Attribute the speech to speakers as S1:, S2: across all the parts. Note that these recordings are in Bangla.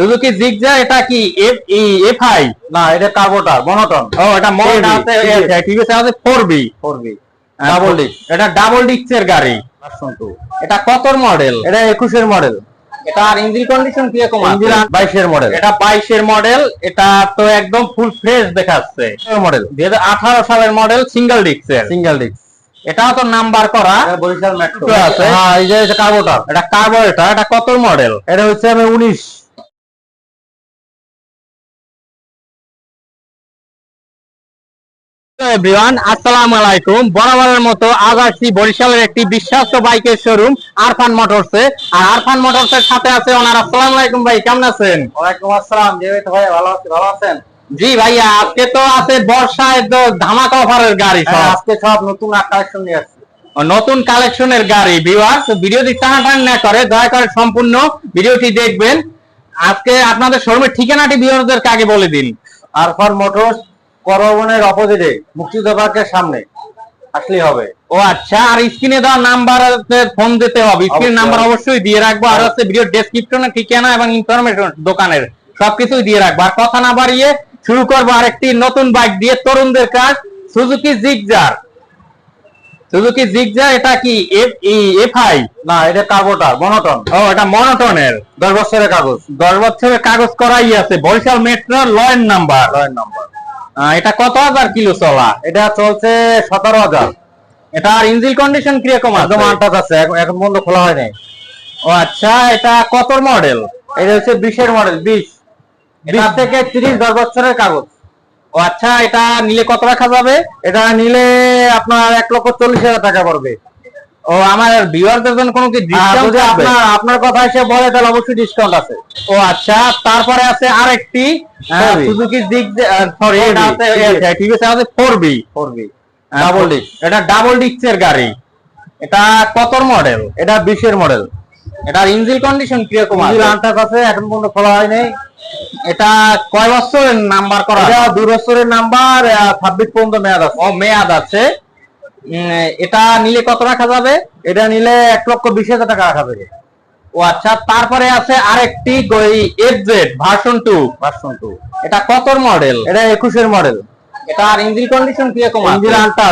S1: সুজুকি জিগজা এটা কি এফ ই এফ আই
S2: না এটা কার্বোটার মনোটন।
S1: ও এটা মডেল আছে টিভিএস আছে 4B
S2: করবি ডাবল ডিস্ক
S1: এটা ডাবল ডিস্কের গাড়ি। এটা কত মডেল
S2: এটা একুশের মডেল
S1: এটা আর ইঞ্জিন কন্ডিশন কি রকম আছে
S2: ইঞ্জিন বাইশের মডেল
S1: এটা 22 এর মডেল এটা তো একদম ফুল ফ্রেশ দেখাচ্ছে।
S2: মডেল
S1: 2018 সালের মডেল সিঙ্গেল ডিস্কের
S2: সিঙ্গেল ডিস্ক
S1: এটাও তো নাম্বার করা।
S2: বরিশাল মেট্রো
S1: আছে।
S2: হ্যাঁ এই যে কার্বোটার।
S1: এটা কার্বোরেটর এটা কত মডেল
S2: এটা হচ্ছে আমি উনিশ।
S1: এভরিওয়ান আসসালামু আলাইকুম। বরাবরের মতো আজ আসছি বরিশালের একটি বিশ্বস্ত বাইকের শোরুম আরফান মোটরসে। আর আরফান মোটরসের সাথে আছে ওনার। আসসালামু আলাইকুম ভাই কেমন আছেন?
S2: ওয়ালাইকুম আসসালাম। জেবেদ ভাই ভালো আছি ভালো আছেন?
S1: জি ভাইয়া আজকে তো আছে বর্ষায় তো ধামাকা অফারের গাড়ি
S2: হ্যাঁ,
S1: সব।
S2: আজকে সব নতুন কালেকশন নিয়ে আসছি।
S1: নতুন কালেকশনের গাড়ি ভিউয়ার্স ভিডিওটি টানাটানি না করে দয়া করে সম্পূর্ণ ভিডিওটি দেখবেন। আজকে আপনাদের শোরুমের ঠিকানাটি ভিউয়ারদের কাকে বলে দিন।
S2: আরফান মোটরস করবনের অপোজিটে মুক্তিযোদ্ধা পার্কের সামনে আসলেই হবে।
S1: ও আচ্ছা আর স্ক্রিনে দেওয়া নাম্বার ফোন দিতে হবে। স্ক্রিন নাম্বার অবশ্যই দিয়ে রাখব। আর হচ্ছে ভিডিও ডেসক্রিপশনে ঠিকানা এবং ইনফরমেশন দোকানের সবকিছুই দিয়ে রাখব। আর কথা না বাড়িয়ে শুরু করব আরেকটি নতুন বাইক দিয়ে তরুণদের কাজ সুজুকি জিগজার সুজুকি জিগজার এটা কি এফ আই
S2: না এটা কার্বোটার মনোটন
S1: ও এটা মনোটনের
S2: দশ বছরের কাগজ।
S1: দশ বছরের কাগজ করাই আছে। বরিশাল মেট্রো লয়ের নাম্বার
S2: লয়েন নম্বর
S1: এটা কত হাজার কিলো চলা?
S2: এটা চলছে সতেরো হাজার।
S1: এটা আর ইঞ্জিন কন্ডিশন কীরকম
S2: একদম
S1: আছে
S2: আনটাচ আছে এখন- এখন পর্যন্ত খোলা হয় নাই।
S1: ও আচ্ছা এটা কত মডেল
S2: এটা হচ্ছে বিশের মডেল বিশ। বিশ থেকে তিরিশ দশ বছরের কাগজ।
S1: ও আচ্ছা এটা নিলে কত রাখা যাবে?
S2: এটা নিলে আপনার এক লক্ষ চল্লিশ হাজার টাকা পড়বে।
S1: ও আমার ভিউয়ারদের জন্য কোনো কি ডিসকাউন্ট
S2: যদি আপনার আপনার কথা এসে বলে তাহলে অবশ্যই ডিসকাউন্ট আছে।
S1: ও আচ্ছা তারপরে আছে আরেকটি সুজুকি জিগ সরি এটা আছে
S2: TVS
S1: টিভিএস আছে 4B
S2: পড়বে ডাবল ডিস্ক
S1: এটা ডাবল ডিস্কের গাড়ি। এটা কত মডেল
S2: এটা বিশের মডেল
S1: এটার ইঞ্জিন কন্ডিশন কীরকম আছে?
S2: ইঞ্জিন আছে এখন পর্যন্ত খোলা হয় নাই।
S1: এটা কয় বছরের নাম্বার করা
S2: এটা দুই বছরের নাম্বার ছাব্বিশ পর্যন্ত মেয়াদ আছে।
S1: ও মেয়াদ আছে। এটা নিলে কত রাখা যাবে?
S2: এটা নিলে এক লক্ষ বিশ হাজার টাকা রাখা যাবে
S1: ও আচ্ছা তারপরে আছে আরেকটি FZ version two
S2: version two
S1: এটা কত মডেল
S2: এটা একুশের মডেল
S1: এটা আর ইঞ্জিন কন্ডিশন কীরকম
S2: ইঞ্জিন
S1: আছে।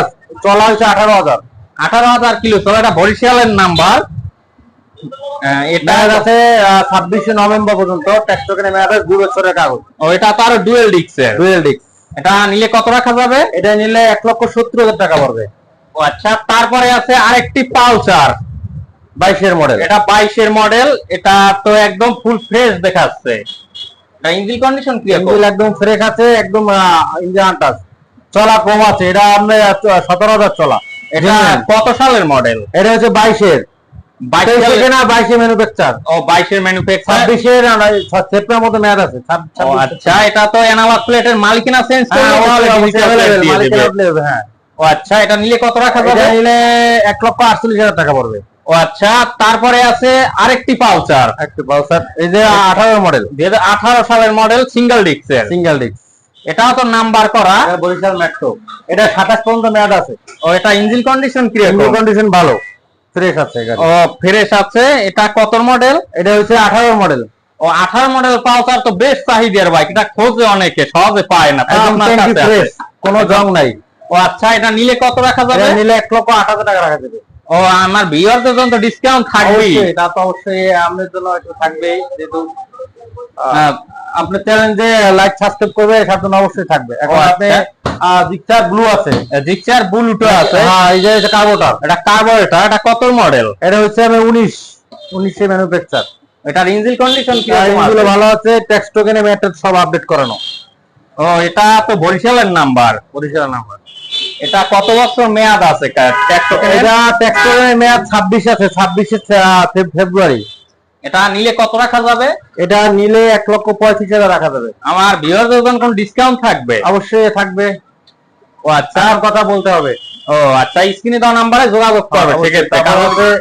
S2: চলা হয়েছে আঠারো হাজার।
S1: আঠারো হাজার কিলো চলে এটা বরিশালের নাম্বার এটা
S2: আছে ছাব্বিশে নভেম্বর পর্যন্ত ট্যাক্স টোকেনে মেয়াদ আছে দুই বছরের কাগজ।
S1: ও এটা তো আরও ডুয়েল ডিক্সের
S2: ডুয়েল ডিস্ক
S1: এটা নিলে কত রাখা যাবে?
S2: এটা নিলে এক লক্ষ সত্তর হাজার টাকা পড়বে।
S1: ও আচ্ছা তারপরে আছে আরেকটি পালসার
S2: বাইশের মডেল
S1: এটা বাইশের মডেল এটা তো একদম ফুল ফ্রেশ দেখাচ্ছে। এটা ইঞ্জিন কন্ডিশন কি
S2: ইঞ্জিন একদম ফ্রেশ আছে একদম ইঞ্জিন চলা কম আছে এটা আপনার সতেরো হাজার চলা।
S1: এটা কত সালের মডেল
S2: এটা হচ্ছে বাইশের।
S1: আচ্ছা এটা তো অ্যানালগ প্লেটের মালিকানা চেঞ্জ
S2: হ্যাঁ,
S1: ও আচ্ছা এটা নিলে কত রাখা যাবে?
S2: নিলে এক লক্ষ আটচল্লিশ হাজার টাকা পড়বে।
S1: ও আচ্ছা তারপরে আছে আরেকটি পালসার
S2: একটু পালসার এই যে আঠারো মডেল
S1: দুই হাজার আঠারো সালের মডেল সিঙ্গেল
S2: সিঙ্গেল ডিস্ক
S1: এটাও তো নাম্বার করা।
S2: বরিশাল মেট্রো এটা সাতাশ পর্যন্ত মেয়াদ আছে।
S1: ও এটা ইঞ্জিন কন্ডিশন কীরকম?
S2: কন্ডিশন ভালো। ফ্রেশ আছে গাড়ি।
S1: ও ফ্রেশ আছে। এটা কত মডেল
S2: এটা হচ্ছে আঠারো মডেল
S1: ও আঠারো মডেল পালসার তো বেশ চাহিদার বাইক এটা খোঁজে অনেকে সহজে পায় না।
S2: কোনো জং নাই।
S1: ও আচ্ছা এটা নিলে কত রাখা যাবে?
S2: নিলে এক লক্ষ আট হাজার টাকা রাখা যাবে।
S1: ও আমার ভিউয়ারদের জন্য তো ডিসকাউন্ট থাকবেই।
S2: অবশ্যই তা অবশ্যই আপনার জন্য একটু থাকবেই যেহেতু চ্যানেল লাইক সাবস্ক্রাইব করবে অবশ্যই থাকবে। এখন আপনি
S1: আচ্ছা।
S2: জিক্সার ব্লু আছে।
S1: জিক্সার বুলুটো আছে?
S2: হ্যাঁ এই যে এটা কার্বোটার
S1: এটা কার্বোরেটর এটা কত মডেল
S2: এটা হচ্ছে আমি উনিশ উনিশে ম্যানুফ্যাকচার
S1: এটার ইঞ্জিন কন্ডিশন কি
S2: ইঞ্জিনগুলো ভালো আছে ট্যাক্স টোকেনে সব আপডেট করানো।
S1: ও এটা তো বরিশালের নাম্বার
S2: বরিশাল নাম্বার
S1: এটা কত বছর মেয়াদ আছে?
S2: এটা মেয়াদ আছে ছাব্বিশে ফেব্রুয়ারি।
S1: এটা নিলে কত রাখা যাবে?
S2: এটা নিলে এক লক্ষ পঁয়ত্রিশ হাজার রাখা যাবে।
S1: আমার ভিউয়ারদের জন্য কোন ডিসকাউন্ট থাকবে?
S2: অবশ্যই থাকবে।
S1: ও আচ্ছা।
S2: কথা বলতে হবে।
S1: ও আচ্ছা স্ক্রিনে দেওয়া নাম্বারে যোগাযোগ করবে সেক্ষেত্রে।
S2: তারপর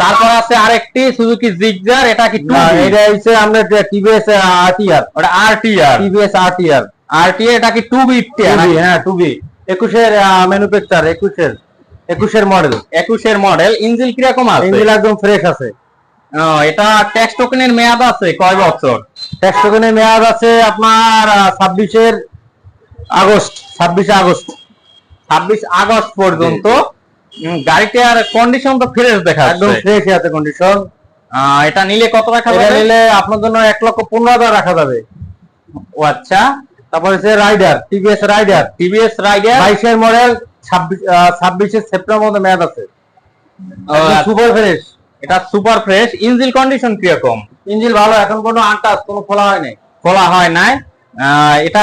S1: তারপর আছে আরেকটি সুজুকি জিগজার এটা কি
S2: এটা হচ্ছে আমরা টিভিএস আরটিআর
S1: ওটা আরটিআর
S2: টিভিএস আরটিআর
S1: আরটিআর এটা কি টু
S2: টুবি হ্যাঁ টুবি একুশের ম্যানুফ্যাকচার একুশের একুশের মডেল
S1: একুশের মডেল ইঞ্জিন কীরকম আছে?
S2: ইঞ্জিন একদম ফ্রেশ আছে।
S1: এটা ট্যাক্স টোকেনের মেয়াদ আছে কয় বছর?
S2: ট্যাক্স টোকেনের মেয়াদ আছে আপনার ছাব্বিশের আগস্ট ছাব্বিশে আগস্ট।
S1: ছাব্বিশ আগস্ট পর্যন্ত? উম, গাড়িটার কন্ডিশন তো ফ্রেশ দেখা
S2: একদম ফ্রেশ আছে কন্ডিশন
S1: এটা নিলে কত রাখা যাবে?
S2: নিলে আপনার জন্য এক লক্ষ পনেরো হাজার রাখা যাবে।
S1: ও আচ্ছা।
S2: তারপর হচ্ছে Raider TVS Raider
S1: TVS Raider
S2: বাইশের মডেল ছাব্বিশ সেপ্টেম্বর মধ্যে মেয়াদ আছে।
S1: আচ্ছা।
S2: সুপার ফ্রেশ
S1: এটা সুপার ফ্রেশ ইঞ্জিন কন্ডিশন কীরকম?
S2: ইঞ্জিন ভালো এখন কোনো আনটাচ কোনো খোলা হয় নাই।
S1: খোলা হয় নাই? এটা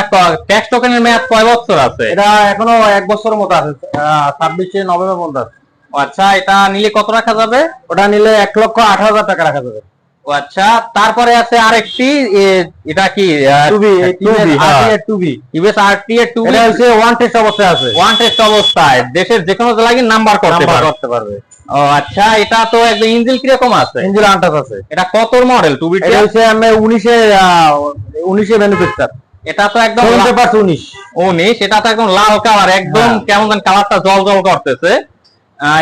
S1: ট্যাক্স টোকেনের মেয়াদ কয় বছর আছে?
S2: এটা এখনও এক বছরের মতো আছে ছাব্বিশে নভেম্বর পর্যন্ত আছে।
S1: আচ্ছা এটা নিলে কত রাখা যাবে?
S2: ওটা নিলে এক লক্ষ আট হাজার টাকা রাখা যাবে।
S1: আচ্ছা তারপরে আছে আরেকটি এটা কি
S2: টুবি
S1: টুবি
S2: টুবি
S1: টিভিএস আরটি এর টুবি?
S2: এটা হচ্ছে ওয়ান টেস্ট অবস্থায় আছে।
S1: ওয়ান টেস্ট অবস্থায়। দেশের যে কোনো জেলায় নাম্বার করতে পারবে।
S2: করতে পারবে।
S1: ও আচ্ছা এটা তো একদম ইঞ্জিন কীরকম আছে?
S2: ইঞ্জিন আন্টাস আছে।
S1: এটা কত মডেল টুবিটা
S2: এটা হচ্ছে আমি উনিশে উনিশে ম্যানুফ্যাকচার
S1: এটা তো একদম
S2: শোরুম
S1: লা-
S2: পেপার উনিশ।
S1: উনিশ এটা তো একদম লাল কালার একদম
S2: হ্যাঁ।
S1: কেমন কালারটা জল জল করতেছে।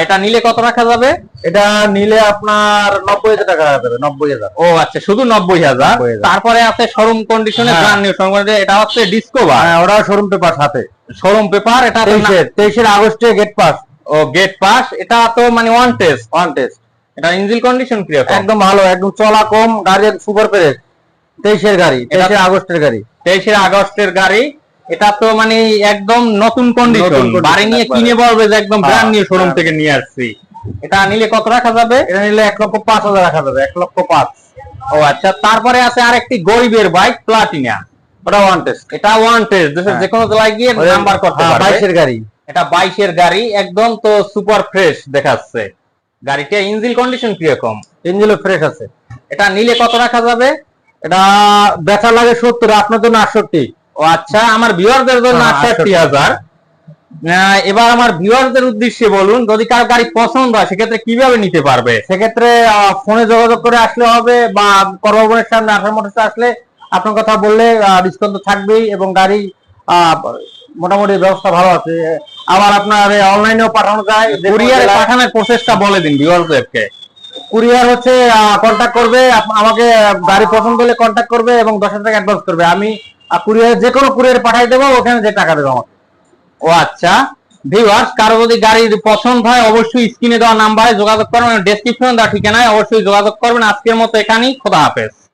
S1: এটা নিলে কত রাখা যাবে?
S2: এটা নিলে আপনার নব্বই হাজার টাকা যাবে নব্বই হাজার।
S1: ও আচ্ছা শুধু নব্বই হাজার। তারপরে আছে শোরুম কন্ডিশনে। নিউ শোরুম এটা হচ্ছে ডিসকোভার
S2: হ্যাঁ ওটা শোরুম পেপার সাথে।
S1: শোরুম পেপার এটা
S2: তেইশে তেইশের আগস্টে গেট পাস
S1: ও গেট পাস এটা তো মানে ওয়ান টেস্ট
S2: ওয়ান টেস্ট
S1: এটা ইঞ্জিন কন্ডিশন কীরকম
S2: একদম ভালো একদম চলা কম গাড়ির সুপার ফ্রেশ তেইশের গাড়ি তেইশে আগস্টের গাড়ি।
S1: তেইশে আগস্টের গাড়ি এটা তো মানে একদম নতুন কন্ডিশন বাড়ি নিয়ে কিনে বলবে যে একদম
S2: হ্যাঁ,
S1: ব্র্যান্ড নিউ শোরুম
S2: হ্যাঁ।
S1: থেকে নিয়ে আসছি। এটা নিলে কত রাখা যাবে?
S2: এটা নিলে এক লক্ষ পাঁচ হাজার রাখা যাবে এক লক্ষ পাঁচ।
S1: ও আচ্ছা তারপরে আছে আরেকটি গরিবের বাইক প্লাটিনা
S2: ওটা ওয়ান টেস্ট
S1: এটা ওয়ান টেস্ট দেশের
S2: হ্যাঁ।
S1: যে কোনো জেলায় গিয়ে নাম্বার করতে পারবে।
S2: বাইশের গাড়ি।
S1: এটা বাইশের গাড়ি একদম তো সুপার ফ্রেশ দেখাচ্ছে। গাড়িটা ইঞ্জিন কন্ডিশন কীরকম?
S2: ইঞ্জিনও ফ্রেশ আছে।
S1: এটা নিলে কত রাখা যাবে?
S2: এটা বেচা লাগে সত্তর আপনার জন্য আটষট্টি।
S1: ও আচ্ছা আমার ভিউয়ারদের জন্য আটষট্টি হাজার এবার আমার ভিউয়ারদের উদ্দেশ্যে বলুন যদি কার গাড়ি পছন্দ হয় সেক্ষেত্রে কীভাবে নিতে পারবে?
S2: সেক্ষেত্রে ফোনে যোগাযোগ করে আসলে হবে বা কর্মভবনের সামনে আঠারো মোটরসে আসলে আপনার কথা বললে ডিসকাউন্ট থাকবেই এবং গাড়ি আহ, মোটামুটি ব্যবস্থা ভালো আছে। আবার আপনার অনলাইনেও পাঠানো যায়।
S1: কুরিয়ারে পাঠানোর প্রসেসটা বলে দিন ভিউয়ারদেরকে
S2: কুরিয়ার হচ্ছে কন্ট্যাক্ট করবে আমাকে গাড়ি পছন্দ হলে কন্ট্যাক্ট করবে এবং দশ হাজার টাকা অ্যাডভান্স করবে। আমি কুরিয়ার যে কোনো কুরিয়ার পাঠাই দেবো, ওখানে যে টাকা দেবো আমাকে।
S1: ও আচ্ছা। ভিউয়ার্স কারও যদি গাড়ির পছন্দ হয়, অবশ্যই স্ক্রিনে দেওয়া নাম্বারে যোগাযোগ করবেন। ডেসক্রিপশনে দেওয়া ঠিকানায় অবশ্যই যোগাযোগ করবেন। আজকের মতো এখানেই। খোদা হাফেজ।